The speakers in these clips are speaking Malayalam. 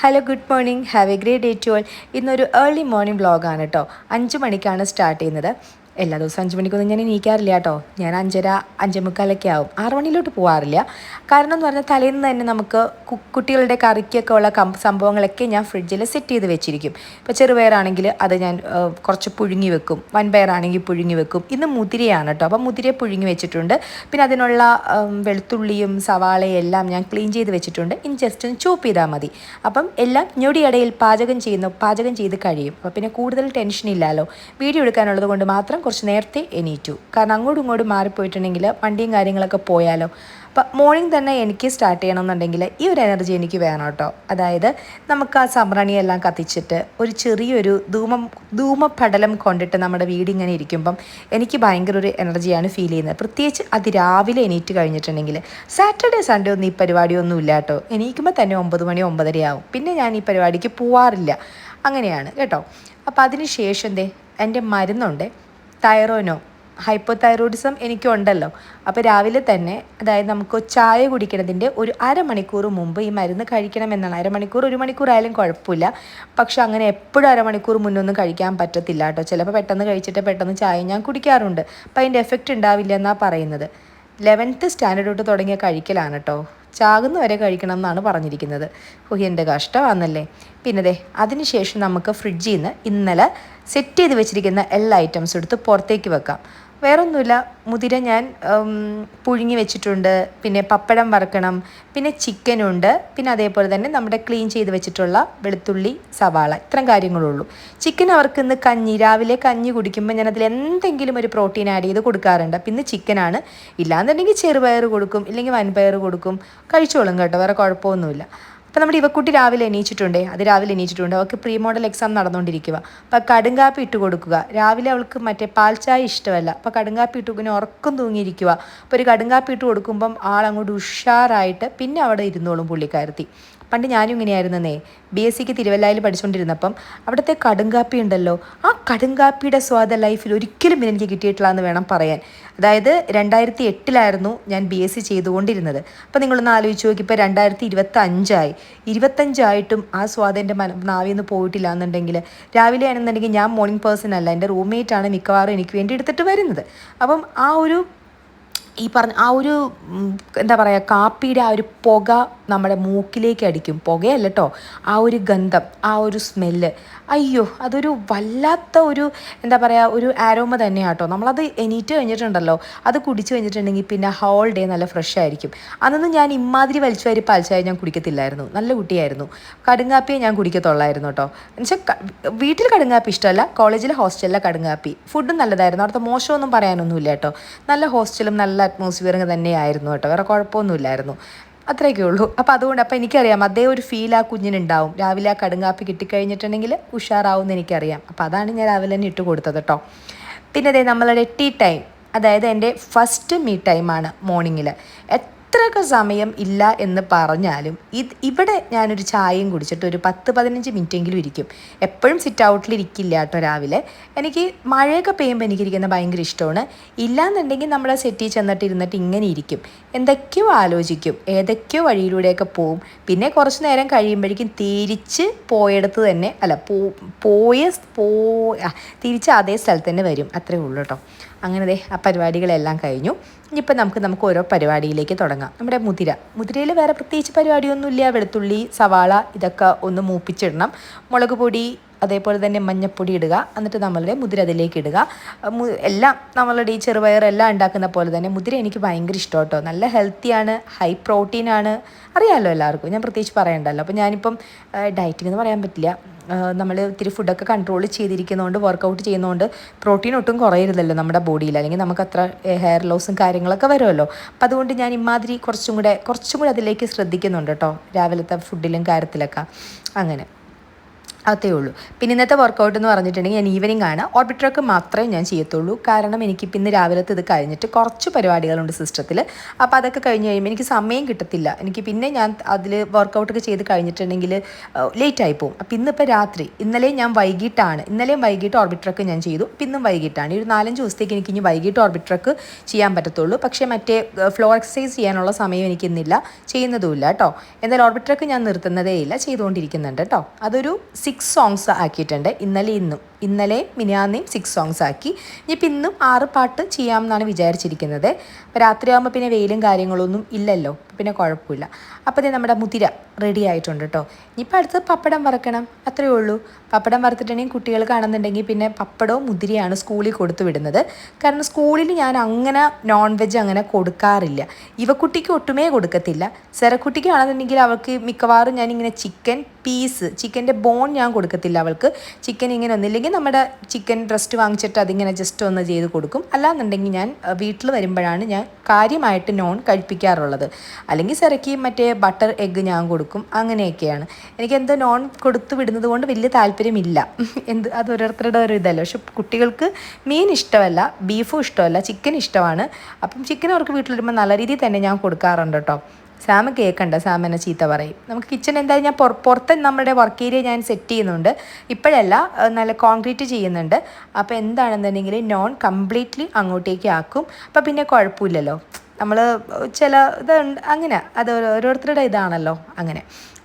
Hello good morning have a great day to all ഇന്നൊരു ഏർലി മോർണിംഗ് വ്ളോഗാണ് കേട്ടോ അഞ്ച് മണിക്കാണ് സ്റ്റാർട്ട് ചെയ്യുന്നത്. എല്ലാ ദിവസവും അഞ്ച് മണിക്കൊന്നും ഞാൻ എണീക്കാറില്ല കേട്ടോ. ഞാൻ അഞ്ചര അഞ്ചേ മുക്കാലൊക്കെ ആവും. ആറ് മണിയിലോട്ട് പോകാറില്ല കാരണം എന്ന് പറഞ്ഞാൽ തലേന്ന് തന്നെ നമുക്ക് കുട്ടികളുടെ കറിക്കൊക്കെ ഉള്ള കം സംഭവങ്ങളൊക്കെ ഞാൻ ഫ്രിഡ്ജിൽ സെറ്റ് ചെയ്ത് വെച്ചിരിക്കും. ഇപ്പോൾ ചെറുപയറാണെങ്കിൽ അത് ഞാൻ കുറച്ച് പുഴുങ്ങി വെക്കും. വൻപയറാണെങ്കിൽ പുഴുങ്ങി വെക്കും. ഇന്ന് മുതിരയാണ് കേട്ടോ. അപ്പോൾ മുതിരയെ പുഴുങ്ങി വെച്ചിട്ടുണ്ട്. പിന്നെ അതിനുള്ള വെളുത്തുള്ളിയും സവാളയും എല്ലാം ഞാൻ ക്ലീൻ ചെയ്ത് വെച്ചിട്ടുണ്ട്. ഇനി ജസ്റ്റ് ഒന്ന് ചോപ്പ് ചെയ്താൽ മതി. അപ്പം എല്ലാം ഞൊടിയിടയിൽ പാചകം ചെയ്യുന്നു പാചകം ചെയ്ത് കഴിയും. അപ്പോൾ പിന്നെ കൂടുതൽ ടെൻഷൻ ഇല്ലല്ലോ വീഡിയോ എടുക്കാനുള്ളത് കൊണ്ട് മാത്രം കുറച്ച് നേരത്തെ എണീറ്റു. കാരണം അങ്ങോട്ടും ഇങ്ങോട്ടും മാറിപ്പോയിട്ടുണ്ടെങ്കിൽ വണ്ടിയും കാര്യങ്ങളൊക്കെ പോയാലോ. അപ്പം മോർണിംഗ് തന്നെ എനിക്ക് സ്റ്റാർട്ട് ചെയ്യണമെന്നുണ്ടെങ്കിൽ ഈ ഒരു എനർജി എനിക്ക് വേണം കേട്ടോ. അതായത് നമുക്ക് ആ സംഭരണിയെല്ലാം കത്തിച്ചിട്ട് ഒരു ചെറിയൊരു ധൂമം ധൂമപടലം കൊണ്ടിട്ട് നമ്മുടെ വീട് ഇങ്ങനെ ഇരിക്കുമ്പം എനിക്ക് ഭയങ്കര ഒരു എനർജിയാണ് ഫീൽ ചെയ്യുന്നത്. പ്രത്യേകിച്ച് അത് രാവിലെ എണീറ്റ് കഴിഞ്ഞിട്ടുണ്ടെങ്കിൽ സാറ്റർഡേ സൺഡേ ഒന്നും ഈ പരിപാടി ഒന്നും ഇല്ല കേട്ടോ. എണീക്കുമ്പോൾ തന്നെ ഒമ്പത് മണി ഒമ്പതരയാവും പിന്നെ ഞാൻ ഈ പരിപാടിക്ക് പോവാറില്ല. അങ്ങനെയാണ് കേട്ടോ. അപ്പോൾ അതിന് ശേഷം ദേ എന്റെ മരുന്നുണ്ട്. തൈറോനോ ഹൈപ്പോ തൈറോയിഡിസം എനിക്കുണ്ടല്ലോ. അപ്പോൾ രാവിലെ തന്നെ അതായത് നമുക്ക് ചായ കുടിക്കുന്നതിന്റെ ഒരു അരമണിക്കൂർ മുമ്പ് ഈ മരുന്ന് കഴിക്കണമെന്നാണ്. അരമണിക്കൂർ ഒരു മണിക്കൂർ ആയാലും കുഴപ്പമില്ല. പക്ഷെ അങ്ങനെ എപ്പോഴും അരമണിക്കൂർ മുന്നൊന്നും കഴിക്കാൻ പറ്റത്തില്ല കേട്ടോ. ചിലപ്പോൾ പെട്ടെന്ന് കഴിച്ചിട്ട് പെട്ടെന്ന് ചായ ഞാൻ കുടിക്കാറുണ്ട്. അപ്പോൾ അതിന്റെ എഫക്റ്റ് ഉണ്ടാവില്ല എന്നാണ് പറയുന്നത്. ലെവൻത്ത് സ്റ്റാൻഡേർഡ് തൊട്ട് തുടങ്ങിയ കഴിക്കലാണ് കേട്ടോ. ചാകുന്ന വരെ കഴിക്കണം എന്നാണ് പറഞ്ഞിരിക്കുന്നത്. എന്റെ കഷ്ടമാണെന്നല്ലേ പിന്നെ ദേ അതിനുശേഷം നമുക്ക് ഫ്രിഡ്ജിൽ നിന്ന് ഇന്നലെ സെറ്റ് ചെയ്ത് വെച്ചിരിക്കുന്ന എല്ലാ ഐറ്റംസും എടുത്ത് പുറത്തേക്ക് വെക്കാം. വേറൊന്നുമില്ല. മുതിര ഞാൻ പുഴുങ്ങി വെച്ചിട്ടുണ്ട്. പിന്നെ പപ്പടം വറക്കണം. പിന്നെ ചിക്കനുണ്ട് പിന്നെ അതേപോലെ തന്നെ നമ്മുടെ ക്ലീൻ ചെയ്ത് വെച്ചിട്ടുള്ള വെളുത്തുള്ളി സവാള. ഇത്രയും കാര്യങ്ങളുള്ളൂ. ചിക്കൻ അവർക്ക് ഇന്ന് കഞ്ഞി രാവിലെ കഞ്ഞി കുടിക്കുമ്പോൾ ഞാൻ അതിൽ എന്തെങ്കിലും ഒരു പ്രോട്ടീൻ ആഡ് ചെയ്ത് കൊടുക്കാറുണ്ട്. പിന്നെ ചിക്കനാണ് ഇല്ലാന്നുണ്ടെങ്കിൽ ചെറുപയർ കൊടുക്കും. ഇല്ലെങ്കിൽ വൻപയർ കൊടുക്കും. കഴിച്ചോളും കേട്ടോ. വേറെ കുഴപ്പമൊന്നുമില്ല. അപ്പോൾ നമ്മുടെ ഇവക്കുട്ടി രാവിലെ എണീച്ചിട്ടുണ്ടേ? അത് രാവിലെ എണീച്ചിട്ടുണ്ട്. അവൾക്ക് പ്രീ മോഡൽ എക്സാം നടന്നുകൊണ്ടിരിക്കുക അപ്പോൾ കടുങ്കാപ്പി ഇട്ട് കൊടുക്കുക. രാവിലെ അവൾക്ക് മറ്റേ പാൽ ചായ ഇഷ്ടമല്ല. അപ്പോൾ കടുങ്കാപ്പി ഇട്ട് പിന്നെ ഉറക്കം തൂങ്ങിയിരിക്കുക അപ്പോൾ ഒരു കടുങ്കാപ്പി ഇട്ട് കൊടുക്കുമ്പം അങ്ങോട്ട് ഉഷാറായിട്ട് പിന്നെ അവിടെ ഇരുന്നോളും പുള്ളിക്കാരത്തി. പണ്ട് ഞാനും ഇങ്ങനെയായിരുന്നേ. ബി എസ് സിക്ക് തിരുവല്ലായിൽ പഠിച്ചുകൊണ്ടിരുന്നപ്പം അവിടുത്തെ കടുങ്കാപ്പി ഉണ്ടല്ലോ. ആ കടുങ്കാപ്പിയുടെ സ്വാദ ലൈഫിൽ ഒരിക്കലും എനിക്ക് കിട്ടിയിട്ടില്ല എന്ന് വേണം പറയാൻ. അതായത് രണ്ടായിരത്തി എട്ടിലായിരുന്നു ഞാൻ ബി എസ് സി ചെയ്തുകൊണ്ടിരുന്നത്. അപ്പോൾ നിങ്ങളൊന്ന് ആലോചിച്ച് നോക്കി. ഇപ്പോൾ രണ്ടായിരത്തി ഇരുപത്തി അഞ്ചായി ഇരുപത്തഞ്ചായിട്ടും ആ സ്വാദ് എന്റെ മന നാവിൽ നിന്ന് പോയിട്ടില്ല എന്നുണ്ടെങ്കിൽ രാവിലെ ആണെന്നുണ്ടെങ്കിൽ ഞാൻ മോർണിംഗ് പേഴ്സൺ അല്ല. എന്റെ റൂംമേറ്റ് ആണ് മിക്കവാറും എനിക്ക് വേണ്ടി എടുത്തിട്ട് വരുന്നത്. അപ്പം ആ ഒരു ഈ പറഞ്ഞ ആ ഒരു എന്താ പറയുക കാപ്പിയുടെ ആ ഒരു പുക നമ്മുടെ മൂക്കിലേക്ക് അടിക്കും. പുകയല്ല കേട്ടോ ആ ഒരു ഗന്ധം ആ ഒരു സ്മെല്ല് അയ്യോ അതൊരു വല്ലാത്ത ഒരു എന്താ പറയുക ഒരു ആരോമ തന്നെയാണ് കേട്ടോ നമ്മളത് എണീറ്റ് കഴിഞ്ഞിട്ടുണ്ടല്ലോ. അത് കുടിച്ചു കഴിഞ്ഞിട്ടുണ്ടെങ്കിൽ പിന്നെ ഹോൾ ഡേ നല്ല ഫ്രഷ് ആയിരിക്കും. അന്നൊന്നും ഞാൻ ഇമാതിരി വലിച്ചു വാരി പാൽച്ചായ ഞാൻ കുടിക്കത്തില്ലായിരുന്നു. നല്ല കുട്ടിയായിരുന്നു. കടുങ്ങാപ്പിയെ ഞാൻ കുടിക്കത്തുള്ളായിരുന്നു കേട്ടോ എന്നുവെച്ചാൽ വീട്ടിൽ കടുങ്ങാപ്പി ഇഷ്ടമല്ല കോളേജിലെ ഹോസ്റ്റലിലെ കടുങ്ങാപ്പി ഫുഡും നല്ലതായിരുന്നു. അവിടുത്തെ മോശമൊന്നും പറയാനൊന്നുമില്ല കേട്ടോ നല്ല ഹോസ്റ്റലും നല്ല അറ്റ്മോസ്ഫിയറും തന്നെയായിരുന്നു കേട്ടോ. വേറെ കുഴപ്പമൊന്നുമില്ലായിരുന്നു. അത്രയൊക്കെ ഉള്ളൂ. അപ്പോൾ അതുകൊണ്ട് അപ്പോൾ എനിക്കറിയാം അതേ ഒരു ഫീൽ ആ കുഞ്ഞിനുണ്ടാവും. രാവിലെ ആ കടുങ്ങാപ്പി കിട്ടിക്കഴിഞ്ഞിട്ടുണ്ടെങ്കിൽ ഉഷാറാവും എന്ന് എനിക്കറിയാം. അപ്പോൾ അതാണ് ഞാൻ രാവിലെ തന്നെ ഇട്ട് കൊടുത്തത് കേട്ടോ. പിന്നെ അതേ നമ്മളുടെ ടീ ടൈം അതായത് എന്റെ ഫസ്റ്റ് മീ ടൈമാണ് മോർണിംഗിൽ എത്രയൊക്കെ സമയം ഇല്ല എന്ന് പറഞ്ഞാലും ഇത് ഇവിടെ ഞാനൊരു ചായയും കുടിച്ചിട്ട് ഒരു പത്ത് പതിനഞ്ച് മിനിറ്റെങ്കിലും ഇരിക്കും. എപ്പോഴും സിറ്റ് ഔട്ടിൽ ഇരിക്കില്ല കേട്ടോ രാവിലെ. എനിക്ക് മഴയൊക്കെ പെയ്യുമ്പോൾ എനിക്കിരിക്കുന്ന ഭയങ്കര ഇഷ്ടമാണ്. ഇല്ലാന്നുണ്ടെങ്കിൽ നമ്മൾ സെറ്റിൽ ചെന്നിട്ട് ഇരുന്നിട്ട് ഇങ്ങനെ ഇരിക്കും. എന്തൊക്കെയോ ആലോചിക്കും. ഏതൊക്കെയോ വഴിയിലൂടെയൊക്കെ പോവും. പിന്നെ കുറച്ച് നേരം കഴിയുമ്പോഴേക്കും തിരിച്ച് പോയടത്ത് തന്നെ അല്ല പോ പോയ പോ ആ, തിരിച്ച് അതേ സ്ഥലത്ത് തന്നെ വരും. അത്രേ ഉള്ളൂ കേട്ടോ. അങ്ങനെ ആ പരിപാടികളെല്ലാം കഴിഞ്ഞു. ഇനിയിപ്പോൾ നമുക്ക് നമുക്ക് ഓരോ പരിപാടിയിലേക്ക് തുടങ്ങാം. നമ്മുടെ മുതിര. മുതിരയിൽ വേറെ പ്രത്യേകിച്ച് പരിപാടിയൊന്നുമില്ല. വെളുത്തുള്ളി സവാള ഇതൊക്കെ ഒന്ന് മൂപ്പിച്ചിടണം. മുളക് പൊടി അതേപോലെ തന്നെ മഞ്ഞപ്പൊടി ഇടുക. എന്നിട്ട് നമ്മളുടെ മുതിര അതിലേക്ക് ഇടുക എല്ലാം നമ്മളുടെ ഈ ചെറുപയർ എല്ലാം ഉണ്ടാക്കുന്ന പോലെ തന്നെ മുതിര എനിക്ക് ഭയങ്കര ഇഷ്ടം കേട്ടോ നല്ല ഹെൽത്തിയാണ് ഹൈ പ്രോട്ടീനാണ് അറിയാമല്ലോ എല്ലാവർക്കും. ഞാൻ പ്രത്യേകിച്ച് പറയണ്ടല്ലോ. അപ്പോൾ ഞാനിപ്പം ഡയറ്റിംഗ് എന്ന് പറയാൻ പറ്റില്ല. നമ്മൾ ഇത്തിരി ഫുഡൊക്കെ കൺട്രോൾ ചെയ്തിരിക്കുന്നതുകൊണ്ട് വർക്കൗട്ട് ചെയ്യുന്നതുകൊണ്ട് പ്രോട്ടീൻ ഒട്ടും കുറയരുതല്ലോ നമ്മുടെ ബോഡിയിൽ അല്ലെങ്കിൽ നമുക്ക് അത്ര ഹെയർ ലോസും കാര്യങ്ങളൊക്കെ വരുമല്ലോ. അപ്പോൾ അതുകൊണ്ട് ഞാൻ ഇമാതിരി കുറച്ചും കൂടെ കുറച്ചും കൂടെ അതിലേക്ക് ശ്രദ്ധിക്കുന്നുണ്ട് കേട്ടോ രാവിലത്തെ ഫുഡിലും കാര്യത്തിലൊക്കെ. അങ്ങനെ. അതേ ഉള്ളൂ പിന്നെ ഇന്നത്തെ വർക്കൗട്ട് എന്ന് പറഞ്ഞിട്ടുണ്ടെങ്കിൽ ഞാൻ ഈവനിങ് ആണ്. ഓർബിട്രക്ക് മാത്രമേ ഞാൻ ചെയ്യത്തുള്ളൂ. കാരണം എനിക്ക് ഇന്ന് രാവിലത്തെ ഇത് കഴിഞ്ഞിട്ട് കുറച്ച് പരിപാടികളുണ്ട് സിസ്റ്റത്തിൽ അപ്പോൾ അതൊക്കെ കഴിഞ്ഞ് കഴിയുമ്പോൾ എനിക്ക് സമയം കിട്ടത്തില്ല. എനിക്ക് പിന്നെ ഞാൻ അതിൽ വർക്കൗട്ടൊക്കെ ചെയ്ത് കഴിഞ്ഞിട്ടുണ്ടെങ്കിൽ ലേറ്റ് ആയി പോകും അപ്പോൾ ഇന്നിപ്പോൾ രാത്രി. ഇന്നലെ ഞാൻ വൈകിട്ടാണ്. ഇന്നലെയും വൈകിട്ട് ഓർബിട്രക്ക് ഞാൻ ചെയ്തു. അപ്പം ഇന്നും വൈകിട്ടാണ്. ഈ ഒരു നാലഞ്ച് ദിവസത്തേക്ക് എനിക്ക് ഇനി വൈകിട്ട് ഓർബിട്രക്ക് ചെയ്യാൻ പറ്റത്തുള്ളൂ. പക്ഷേ മറ്റേ ഫ്ലോ എക്സസൈസ് ചെയ്യാനുള്ള സമയം എനിക്ക് ഇന്നില്ല. ചെയ്യുന്നതുമില്ല കേട്ടോ. എന്തായാലും ഓർബിട്രക്ക് ഞാൻ നിർത്തുന്നതേ ഇല്ല. ചെയ്തുകൊണ്ടിരിക്കുന്നുണ്ട് കേട്ടോ. അതൊരു സിക്സ് സോങ്സ് ആക്കിയിട്ടുണ്ട് ഇന്നലെ ഇന്നും. ഇന്നലെ മിനിയാന്നേയും സിക്സ് സോങ്സ് ആക്കി. ഇനിയിപ്പോൾ ഇന്നും ആറ് പാട്ട് ചെയ്യാമെന്നാണ് വിചാരിച്ചിരിക്കുന്നത്. അപ്പോൾ രാത്രിയാകുമ്പോൾ പിന്നെ വെയിലും കാര്യങ്ങളൊന്നും ഇല്ലല്ലോ. പിന്നെ കുഴപ്പമില്ല. അപ്പോൾ ഇത് നമ്മുടെ മുതിര റെഡി ആയിട്ടുണ്ട് കേട്ടോ ഇനിയിപ്പോൾ അടുത്ത് പപ്പടം വറക്കണം. അത്രയേ ഉള്ളൂ. പപ്പടം വറുത്തിട്ടുണ്ടെങ്കിൽ കുട്ടികൾ കാണുന്നുണ്ടെങ്കിൽ പിന്നെ പപ്പടവും മുതിരയാണ് സ്കൂളിൽ കൊടുത്തു വിടുന്നത്. കാരണം സ്കൂളിൽ ഞാൻ അങ്ങനെ നോൺ വെജ് അങ്ങനെ കൊടുക്കാറില്ല. ഇവ ഇവക്കുട്ടിക്ക് ഒട്ടുമേ കൊടുക്കത്തില്ല. സെറക്കുട്ടിക്ക് ആണെന്നുണ്ടെങ്കിൽ അവൾക്ക് മിക്കവാറും ഞാനിങ്ങനെ ചിക്കൻ പീസ് ചിക്കന്റെ ബോൺ ഞാൻ കൊടുക്കത്തില്ല അവൾക്ക്. ചിക്കൻ ഇങ്ങനെ ഒന്നില്ലെങ്കിൽ നമ്മുടെ ചിക്കൻ ബ്രസ്റ്റ് വാങ്ങിച്ചിട്ട് അതിങ്ങനെ ജസ്റ്റ് ഒന്ന് ചെയ്ത് കൊടുക്കും. അല്ലാന്നുണ്ടെങ്കിൽ ഞാൻ വീട്ടിൽ വരുമ്പോഴാണ് ഞാൻ കാര്യമായിട്ട് നോൺ കഴിപ്പിക്കാറുള്ളത്. അല്ലെങ്കിൽ സിറക്കി മറ്റേ ബട്ടർ എഗ്ഗ് ഞാൻ കൊടുക്കും. അങ്ങനെയൊക്കെയാണ്. എനിക്ക് എന്തോ നോൺ കൊടുത്തു വിടുന്നത് കൊണ്ട് വലിയ താല്പര്യമില്ല. എന്ത് അത് ഓരോരുത്തരുടെ ഒരു ഇതല്ല. പക്ഷെ കുട്ടികൾക്ക് മീൻ ഇഷ്ടമല്ല ബീഫും ഇഷ്ടമല്ല ചിക്കൻ ഇഷ്ടമാണ്. അപ്പം ചിക്കൻ അവർക്ക് വീട്ടിൽ വരുമ്പോൾ നല്ല രീതിയിൽ തന്നെ ഞാൻ കൊടുക്കാറുണ്ട് കേട്ടോ. സാമ കേൾക്കണ്ട സാം എന്നെ ചീത്ത പറയും. നമുക്ക് കിച്ചൺ എന്തായാലും ഞാൻ പുറത്ത് നമ്മുടെ വർക്ക് ഏരിയ ഞാൻ സെറ്റ് ചെയ്യുന്നുണ്ട്. ഇപ്പോഴല്ല നല്ല കോൺക്രീറ്റ് ചെയ്യുന്നുണ്ട്. അപ്പോൾ എന്താണെന്നുണ്ടെങ്കിൽ നോൺ കംപ്ലീറ്റ്ലി അങ്ങോട്ടേക്ക് ആക്കും. അപ്പോൾ പിന്നെ കുഴപ്പമില്ലല്ലോ. നമ്മൾ ചില ഇത് അങ്ങനെ അത് ഓരോരുത്തരുടെ ഇതാണല്ലോ അങ്ങനെ.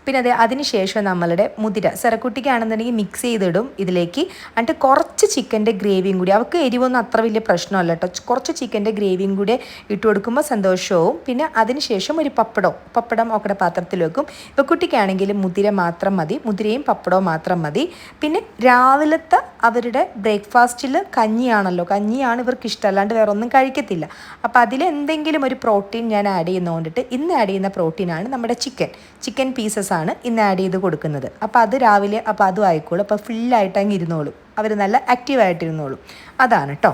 പിന്നെ അത് അതിനുശേഷം നമ്മളുടെ മുതിര സെറക്കുട്ടിക്കാണെന്നുണ്ടെങ്കിൽ മിക്സ് ചെയ്തിടും ഇതിലേക്ക്. എന്നിട്ട് കുറച്ച് ചിക്കന്റെ ഗ്രേവിയും കൂടി. അവർക്ക് എരിവൊന്നും അത്ര വലിയ പ്രശ്നമല്ല കേട്ടോ കുറച്ച് ചിക്കന്റെ ഗ്രേവിയും കൂടി ഇട്ട് കൊടുക്കുമ്പോൾ സന്തോഷവും. പിന്നെ അതിനുശേഷം ഒരു പപ്പടം പപ്പടം ഒക്കെ പാത്രത്തിൽ വെക്കും. ഇപ്പോൾ കുട്ടിക്കാണെങ്കിൽ മുതിര മാത്രം മതി. മുതിരയും പപ്പടവും മാത്രം മതി. പിന്നെ രാവിലത്തെ അവരുടെ ബ്രേക്ക്ഫാസ്റ്റിൽ കഞ്ഞിയാണല്ലോ. കഞ്ഞിയാണ് ഇവർക്ക് ഇഷ്ടം അല്ലാണ്ട് വേറെ ഒന്നും കഴിക്കത്തില്ല. അപ്പോൾ അതിൽ എന്തെങ്കിലും ഒരു പ്രോട്ടീൻ ഞാൻ ആഡ് ചെയ്യുന്നതുകൊണ്ടിട്ട് ഇന്ന് ആഡ് ചെയ്യുന്ന പ്രോട്ടീനാണ് നമ്മുടെ ചിക്കൻ. ചിക്കൻ പീസസ് ആണ് ഇന്ന് ആഡ് ചെയ്ത് കൊടുക്കുന്നത്. അപ്പോൾ അത് രാവിലെ അപ്പോൾ അതും ആയിക്കോളും. അപ്പോൾ ഫുള്ളായിട്ട് അങ്ങ് ഇരുന്നോളും. അവർ നല്ല ആക്റ്റീവായിട്ടിരുന്നോളും അതാണ് കേട്ടോ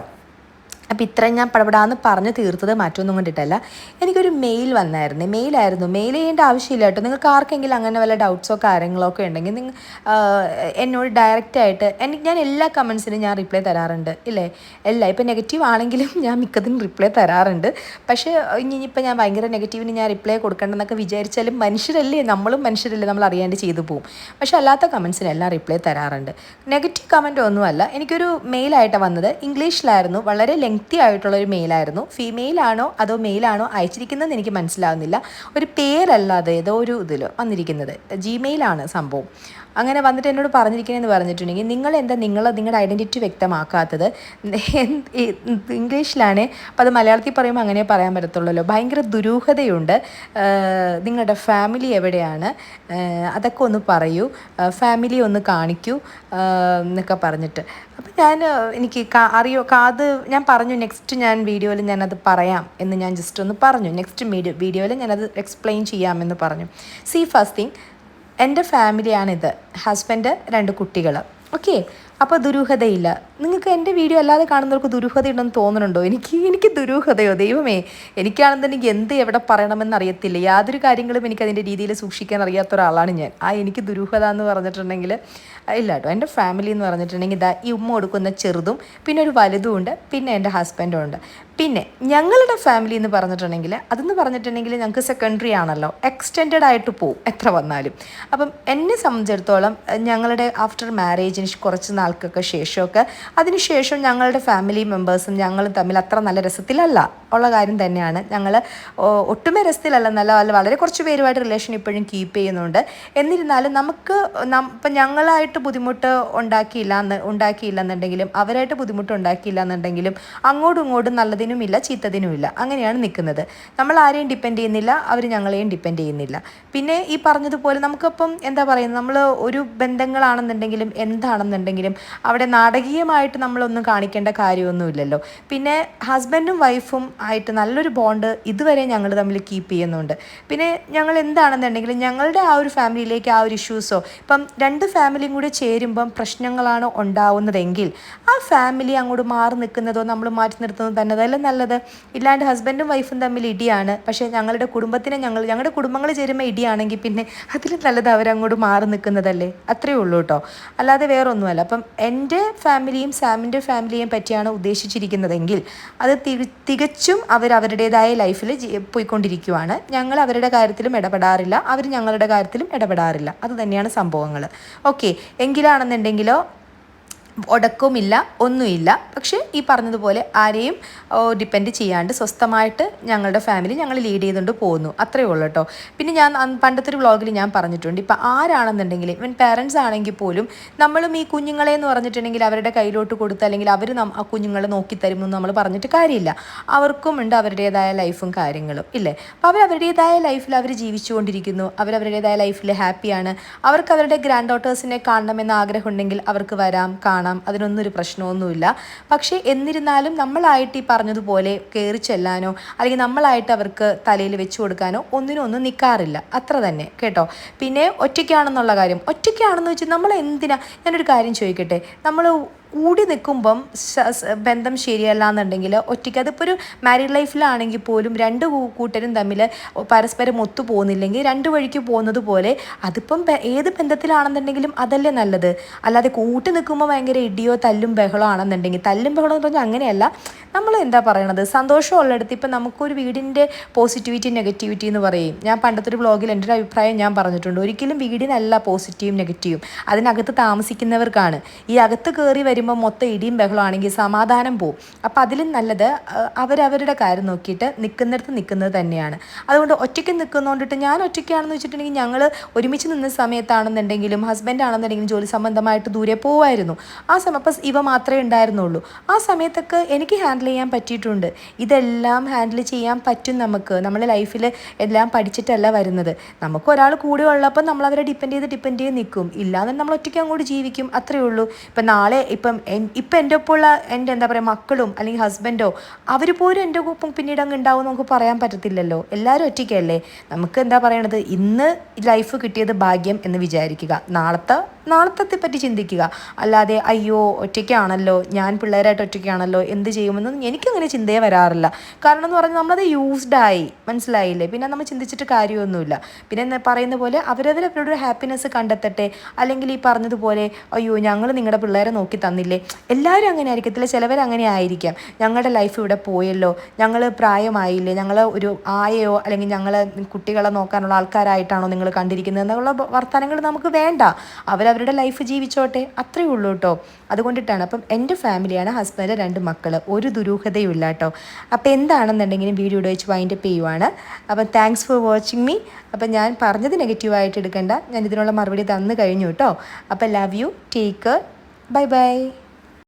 അപ്പോൾ ഇത്രയും ഞാൻ പടപടാന്ന് പറഞ്ഞു തീർത്തത് മറ്റൊന്നും കൊണ്ടിട്ടല്ല. എനിക്കൊരു മെയിൽ വന്നായിരുന്നു. മെയിലായിരുന്നു മെയിൽ ചെയ്യേണ്ട ആവശ്യമില്ല കേട്ടോ. നിങ്ങൾക്ക് ആർക്കെങ്കിലും അങ്ങനെ വല്ല ഡൗട്ട്സോ കാര്യങ്ങളോ ഒക്കെ ഉണ്ടെങ്കിൽ നിങ്ങൾ എന്നോട് ഡയറക്റ്റ് ആയിട്ട് എനിക്ക് ഞാൻ എല്ലാ കമൻസിനും ഞാൻ റിപ്ലൈ തരാറുണ്ട്. ഇല്ലേ? എല്ലാ. ഇപ്പോൾ നെഗറ്റീവ് ആണെങ്കിലും ഞാൻ മിക്കതിനും റിപ്ലൈ തരാറുണ്ട്. പക്ഷേ ഇനി ഇനിയിപ്പോൾ ഞാൻ ഭയങ്കര നെഗറ്റീവിന് ഞാൻ റിപ്ലൈ കൊടുക്കണമെന്നൊക്കെ വിചാരിച്ചാലും മനുഷ്യരല്ലേ? നമ്മളും മനുഷ്യരല്ലേ? നമ്മൾ അറിയാണ്ട് ചെയ്തു പോകും പക്ഷേ അല്ലാത്ത കമൻസിനെല്ലാം റിപ്ലൈ തരാറുണ്ട്. നെഗറ്റീവ് കമന്റ് ഒന്നുമല്ല. എനിക്കൊരു മെയിലായിട്ട് വന്നത്. ഇംഗ്ലീഷിലായിരുന്നു വളരെ ലെങ്തി ആയിട്ടുള്ള ഒരു മെയിലായിരുന്നു ഫീമെയിലാണോ അതോ മെയിലാണോ അയച്ചിരിക്കുന്നതെന്ന് എനിക്ക് മനസ്സിലാവുന്നില്ല. ഒരു പേരല്ലാതെ ഏതോ ഒരു ഇതിൽ വന്നിരിക്കുന്നത്. ജിമെയിലാണ് സംഭവം. അങ്ങനെ വന്നിട്ട് എന്നോട് പറഞ്ഞിരിക്കണമെന്ന് പറഞ്ഞിട്ടുണ്ടെങ്കിൽ നിങ്ങൾ എന്താ നിങ്ങൾ നിങ്ങളുടെ ഐഡന്റിറ്റി വ്യക്തമാക്കാത്തത്? ഇംഗ്ലീഷിലാണ്. അപ്പോൾ അത് മലയാളത്തിൽ പറയുമ്പോൾ അങ്ങനെ പറയാൻ പറ്റത്തുള്ളല്ലോ. ഭയങ്കര ദുരൂഹതയുണ്ട്. നിങ്ങളുടെ ഫാമിലി എവിടെയാണ്? അതൊക്കെ ഒന്ന് പറയൂ. ഫാമിലി ഒന്ന് കാണിക്കൂ എന്നൊക്കെ പറഞ്ഞിട്ട്. അപ്പം ഞാൻ എനിക്ക് അറിയോ കാത് ഞാൻ പറഞ്ഞു. നെക്സ്റ്റ് ഞാൻ വീഡിയോയിൽ ഞാനത് പറയാം എന്ന് ഞാൻ ജസ്റ്റ് ഒന്ന് പറഞ്ഞു. നെക്സ്റ്റ് വീഡിയോ വീഡിയോയിൽ ഞാനത് എക്സ്പ്ലെയിൻ ചെയ്യാമെന്ന് പറഞ്ഞു. സി ഫസ്റ്റ് തിങ് എന്റെ ഫാമിലിയാണിത്. ഹസ്ബൻഡ് രണ്ട് കുട്ടികൾ ഓക്കെ? അപ്പോൾ ദുരൂഹതയില്ല. നിങ്ങൾക്ക് എന്റെ വീഡിയോ അല്ലാതെ കാണുന്നവർക്ക് ദുരൂഹതയുണ്ടെന്ന് തോന്നുന്നുണ്ടോ? എനിക്ക് എനിക്ക് ദുരൂഹതയോ? ദൈവമേ എനിക്കാണെന്നുണ്ടെങ്കിൽ എന്ത് എവിടെ പറയണമെന്ന് അറിയത്തില്ല. യാതൊരു കാര്യങ്ങളും എനിക്ക് അതിന്റെ രീതിയിൽ സൂക്ഷിക്കാൻ അറിയാത്ത ഒരാളാണ് ഞാൻ. ആ എനിക്ക് ദുരൂഹത എന്ന് പറഞ്ഞിട്ടുണ്ടെങ്കിൽ ഇല്ല കേട്ടോ. എന്റെ ഫാമിലി എന്ന് പറഞ്ഞിട്ടുണ്ടെങ്കിൽ ഇതാ ഈ ഉമ്മ കൊടുക്കുന്ന ചെറുതും പിന്നെ ഒരു വലുതും ഉണ്ട് പിന്നെ എന്റെ ഹസ്ബൻഡും ഉണ്ട്. പിന്നെ ഞങ്ങളുടെ ഫാമിലി എന്ന് പറഞ്ഞിട്ടുണ്ടെങ്കിൽ അതെന്ന് പറഞ്ഞിട്ടുണ്ടെങ്കിൽ ഞങ്ങൾക്ക് സെക്കൻഡറി ആണല്ലോ. എക്സ്റ്റെൻഡ് ആയിട്ട് പോവും എത്ര വന്നാലും. അപ്പം എന്നെ സംബന്ധിച്ചിടത്തോളം ഞങ്ങളുടെ ആഫ്റ്റർ മാരേജിന് കുറച്ച് നാൾക്കൊക്കെ ശേഷമൊക്കെ അതിനുശേഷം ഞങ്ങളുടെ ഫാമിലി മെമ്പേഴ്സും ഞങ്ങളും തമ്മിൽ അത്ര നല്ല രസത്തിലല്ല. ഉള്ള കാര്യം തന്നെയാണ്. ഞങ്ങൾ ഒട്ടുമേ രസത്തിലല്ല നല്ല വളരെ കുറച്ച് പേരുമായിട്ട് റിലേഷൻ ഇപ്പോഴും കീപ്പ് ചെയ്യുന്നുണ്ട്. എന്നിരുന്നാലും നമുക്ക് ഇപ്പം ഞങ്ങളായിട്ട് ബുദ്ധിമുട്ട് ഉണ്ടാക്കിയില്ല എന്ന് ഉണ്ടാക്കിയില്ല എന്നുണ്ടെങ്കിലും അവരായിട്ട് ബുദ്ധിമുട്ട് ഉണ്ടാക്കിയില്ല എന്നുണ്ടെങ്കിലും അങ്ങോട്ടും ഇങ്ങോട്ടും നല്ലതിനുമില്ല ചീത്തതിനുമില്ല. അങ്ങനെയാണ് നിൽക്കുന്നത്. നമ്മൾ ആരെയും ഡിപ്പെൻഡ് ചെയ്യുന്നില്ല അവർ ഞങ്ങളെയും ഡിപ്പെൻഡ് ചെയ്യുന്നില്ല. പിന്നെ ഈ പറഞ്ഞതുപോലെ നമുക്കിപ്പം എന്താ പറയുന്നത് നമ്മൾ ഒരു ബന്ധങ്ങളാണെന്നുണ്ടെങ്കിലും എന്താണെന്നുണ്ടെങ്കിലും അവിടെ നാടകീയമായിട്ട് നമ്മളൊന്നും കാണിക്കേണ്ട കാര്യമൊന്നുമില്ലല്ലോ. പിന്നെ ഹസ്ബൻഡും വൈഫും ആയിട്ട് നല്ലൊരു ബോണ്ട് ഇതുവരെ ഞങ്ങൾ തമ്മിൽ കീപ്പ് ചെയ്യുന്നുണ്ട്. പിന്നെ ഞങ്ങൾ എന്താണെന്നുണ്ടെങ്കിലും ഞങ്ങളുടെ ആ ഒരു ഫാമിലിയിലേക്ക് ആ ഒരു ഇഷ്യൂസോ ഇപ്പം രണ്ട് ഫാമിലിയും കൂടി ചേരുമ്പം പ്രശ്നങ്ങളാണ് ഉണ്ടാവുന്നതെങ്കിൽ ആ ഫാമിലി അങ്ങോട്ട് മാറി നിൽക്കുന്നതോ നമ്മൾ മാറ്റി നിർത്തുന്നതോ തന്നെ അതല്ല നല്ലത്. ഇല്ലാണ്ട് ഹസ്ബൻഡും വൈഫും തമ്മിൽ ഇടിയാണ്. പക്ഷേ ഞങ്ങളുടെ കുടുംബത്തിനെ ഞങ്ങൾ ഞങ്ങളുടെ കുടുംബങ്ങൾ ചേരുമ്പോൾ ഇടിയാണെങ്കിൽ പിന്നെ അതിൽ നല്ലത് അവരങ്ങോട്ട് മാറി നിൽക്കുന്നതല്ലേ? അത്രയേ ഉള്ളൂ കേട്ടോ. അല്ലാതെ വേറെ ഒന്നുമല്ല അപ്പം എന്റെ ഫാമിലിയും സാമിന്റെ ഫാമിലിയെയും പറ്റിയാണ് ഉദ്ദേശിച്ചിരിക്കുന്നതെങ്കിൽ അത് തി- തികച്ചും അവർ അവരുടേതായ ലൈഫിൽ പോയിക്കൊണ്ടിരിക്കുവാണ്. ഞങ്ങൾ അവരുടെ കാര്യത്തിലും ഇടപെടാറില്ല. അവർ ഞങ്ങളുടെ കാര്യത്തിലും ഇടപെടാറില്ല. അത് തന്നെയാണ് സംഭവങ്ങൾ. ഓക്കെ. എങ്കിലാണെന്നുണ്ടെങ്കിലോ ഒടക്കവുമില്ല ഒന്നുമില്ല. പക്ഷേ ഈ പറഞ്ഞതുപോലെ ആരെയും ഡിപ്പെൻഡ് ചെയ്യാണ്ട് സ്വസ്ഥമായിട്ട് ഞങ്ങളുടെ ഫാമിലി ഞങ്ങൾ ലീഡ് ചെയ്തുകൊണ്ട് പോകുന്നു. അത്രയേ ഉള്ളൂ കേട്ടോ. പിന്നെ ഞാൻ പണ്ടത്തെ ഒരു വ്ളോഗിൽ ഞാൻ പറഞ്ഞിട്ടുണ്ട്. ഇപ്പം ആരാണെന്നുണ്ടെങ്കിൽ ഇവൻ പാരൻസ് ആണെങ്കിൽ പോലും നമ്മളും ഈ കുഞ്ഞുങ്ങളെ എന്ന് പറഞ്ഞിട്ടുണ്ടെങ്കിൽ അവരുടെ കയ്യിലോട്ട് കൊടുത്ത് അല്ലെങ്കിൽ അവർ ആ കുഞ്ഞുങ്ങളെ നോക്കിത്തരുമെന്ന് നമ്മൾ പറഞ്ഞിട്ട് കാര്യമില്ല. അവർക്കും ഉണ്ട് അവരുടേതായ ലൈഫും കാര്യങ്ങളും ഇല്ലേ? അപ്പോൾ അവർ അവരുടേതായ ലൈഫിൽ അവർ ജീവിച്ചുകൊണ്ടിരിക്കുന്നു. അവർ അവരുടേതായ ലൈഫിൽ ഹാപ്പിയാണ് അവർക്ക് അവരുടെ ഗ്രാൻഡ് ഡോട്ടേഴ്സിനെ കാണണമെന്ന് ആഗ്രഹമുണ്ടെങ്കിൽ അവർക്ക് വരാം കാണാം. അതിനൊന്നും ഒരു പ്രശ്നമൊന്നുമില്ല. പക്ഷേ എന്നിരുന്നാലും നമ്മളായിട്ട് ഈ പറഞ്ഞതുപോലെ കയറി ചെല്ലാനോ അല്ലെങ്കിൽ നമ്മളായിട്ട് അവർക്ക് തലയിൽ വെച്ച് കൊടുക്കാനോ ഒന്നിനും ഒന്നും നിൽക്കാറില്ല അത്ര തന്നെ കേട്ടോ? പിന്നെ ഒറ്റയ്ക്കാണെന്നുള്ള കാര്യം. ഒറ്റയ്ക്കാണെന്ന് വെച്ചാൽ നമ്മൾ എന്തിനാ ഞാനൊരു കാര്യം ചോദിക്കട്ടെ. നമ്മൾ കൂടി നിൽക്കുമ്പം ബന്ധം ശരിയല്ല എന്നുണ്ടെങ്കിൽ ഒറ്റയ്ക്ക് അതിപ്പോൾ ഒരു മാരീഡ് ലൈഫിലാണെങ്കിൽ പോലും രണ്ട് കൂട്ടരും തമ്മിൽ പരസ്പരം ഒത്തു പോകുന്നില്ലെങ്കിൽ രണ്ട് വഴിക്ക് പോകുന്നത് പോലെ അതിപ്പം ഏത് ബന്ധത്തിലാണെന്നുണ്ടെങ്കിലും അതല്ലേ നല്ലത്. അല്ലാതെ കൂട്ടി നിൽക്കുമ്പോൾ ഭയങ്കര ഇടിയോ തല്ലും ബഹളോ ആണെന്നുണ്ടെങ്കിൽ തല്ലും ബഹളം എന്ന് പറഞ്ഞാൽ അങ്ങനെയല്ല. നമ്മൾ എന്താ പറയണത്? സന്തോഷമുള്ളിടത്ത് ഇപ്പം നമുക്കൊരു വീടിന്റെ പോസിറ്റിവിറ്റി നെഗറ്റിവിറ്റി എന്ന് പറയും. ഞാൻ പണ്ടത്തെ ഒരു ബ്ലോഗിൽ എന്റെ ഒരു അഭിപ്രായം ഞാൻ പറഞ്ഞിട്ടുണ്ട്. ഒരിക്കലും വീടിനല്ല പോസിറ്റീവും നെഗറ്റീവും അതിനകത്ത് താമസിക്കുന്നവർക്കാണ്. ഈ അകത്ത് കയറി വരുമ്പോൾ മൊത്തം ഇടിയും ബഹളമാണെങ്കിൽ സമാധാനം പോവും. അപ്പം അതിലും നല്ലത് അവരവരുടെ കാര്യം നോക്കിയിട്ട് നിൽക്കുന്നിടത്ത് നിൽക്കുന്നത് തന്നെയാണ്. അതുകൊണ്ട് ഒറ്റയ്ക്ക് നിൽക്കുന്നതുകൊണ്ടിട്ട് ഞാൻ ഒറ്റയ്ക്കാണെന്ന് വെച്ചിട്ടുണ്ടെങ്കിൽ ഞങ്ങൾ ഒരുമിച്ച് നിന്ന സമയത്താണെന്നുണ്ടെങ്കിലും ഹസ്ബൻഡ് ആണെന്നുണ്ടെങ്കിലും ജോലി സംബന്ധമായിട്ട് ദൂരെ പോവായിരുന്നു. ആ സമയം അപ്പം ഇവ മാത്രമേ ഉണ്ടായിരുന്നുള്ളൂ. ആ സമയത്തൊക്കെ എനിക്ക് ഹാൻഡിൽ ചെയ്യാൻ പറ്റിയിട്ടുണ്ട്. ഇതെല്ലാം ഹാൻഡിൽ ചെയ്യാൻ പറ്റും നമുക്ക്. നമ്മുടെ ലൈഫിൽ എല്ലാം പഠിച്ചിട്ടല്ല വരുന്നത്. നമുക്ക് ഒരാൾ കൂടെ ഉള്ളപ്പോൾ നമ്മൾ അവരെ ഡിപ്പെൻഡ് ചെയ്ത് ഡിപ്പെൻഡ് ചെയ്ത് നിൽക്കും ഇല്ലാതെ നമ്മൾ ഒറ്റയ്ക്ക് അങ്ങോട്ട് ജീവിക്കും. അത്രയേ ഉള്ളൂ. ഇപ്പം നാളെ ഇപ്പം എൻ- ഇപ്പം എന്റെ ഒപ്പമുള്ള എന്റെ എന്താ പറയുക മക്കളും അല്ലെങ്കിൽ ഹസ്ബൻഡോ അവർ പോലും എന്റെ ഒപ്പം പിന്നീട് അങ്ങ് ഉണ്ടാവും നമുക്ക് പറയാൻ പറ്റത്തില്ലല്ലോ. എല്ലാവരും ഒറ്റയ്ക്കല്ലേ? നമുക്ക് എന്താ പറയണത്? ഇന്ന് ലൈഫ് കിട്ടിയത് ഭാഗ്യം എന്ന് വിചാരിക്കുക. നാളത്തെ നാളത്തെ പറ്റി ചിന്തിക്കുക. അല്ലാതെ അയ്യോ ഒറ്റയ്ക്കാണല്ലോ. ഞാൻ പിള്ളേരായിട്ട് ഒറ്റയ്ക്കാണല്ലോ. എന്ത് ചെയ്യുമെന്നൊന്നും എനിക്കങ്ങനെ ചിന്തയെ വരാറില്ല. കാരണം എന്ന് പറഞ്ഞാൽ നമ്മളത് യൂസ്ഡ് ആയി. മനസ്സിലായില്ലേ? പിന്നെ നമ്മൾ ചിന്തിച്ചിട്ട് കാര്യമൊന്നുമില്ല. പിന്നെ പറയുന്ന പോലെ അവരവരവരുടെ ഹാപ്പിനെസ് കണ്ടെത്തട്ടെ. അല്ലെങ്കിൽ ഈ പറഞ്ഞതുപോലെ അയ്യോ ഞങ്ങൾ നിങ്ങളുടെ പിള്ളേരെ നോക്കി തന്നില്ലേ? എല്ലാവരും അങ്ങനെ ആയിരിക്കത്തില്ല. ചിലവർ അങ്ങനെ ആയിരിക്കാം. ഞങ്ങളുടെ ലൈഫ് ഇവിടെ പോയല്ലോ. ഞങ്ങൾ പ്രായമായില്ലേ? ഞങ്ങൾ ഒരു ആയയോ അല്ലെങ്കിൽ ഞങ്ങൾ കുട്ടികളെ നോക്കാനുള്ള ആൾക്കാരായിട്ടാണോ നിങ്ങൾ കണ്ടിരിക്കുന്നത് എന്നുള്ള വർത്തമാനങ്ങൾ നമുക്ക് വേണ്ട. അവരവരുടെ ലൈഫ് ജീവിച്ചോട്ടെ. അത്രയേ ഉള്ളൂ കേട്ടോ. അതുകൊണ്ടിട്ടാണ്. അപ്പം എന്റെ ഫാമിലിയാണ് ഹസ്ബൻഡ് രണ്ട് മക്കൾ ഒരു ദുരൂഹതയും ഇല്ല കേട്ടോ. അപ്പോൾ എന്താണെന്നുണ്ടെങ്കിലും വീഡിയോ വെച്ച് വൈൻഡപ്പ് ചെയ്യുവാണ്. അപ്പം താങ്ക്സ് ഫോർ വാച്ചിങ് മീ അപ്പം ഞാൻ പറഞ്ഞത് നെഗറ്റീവായിട്ട് എടുക്കേണ്ട. ഞാൻ ഇതിനുള്ള മറുപടി തന്നു കഴിഞ്ഞു കേട്ടോ. അപ്പം love you take bye bye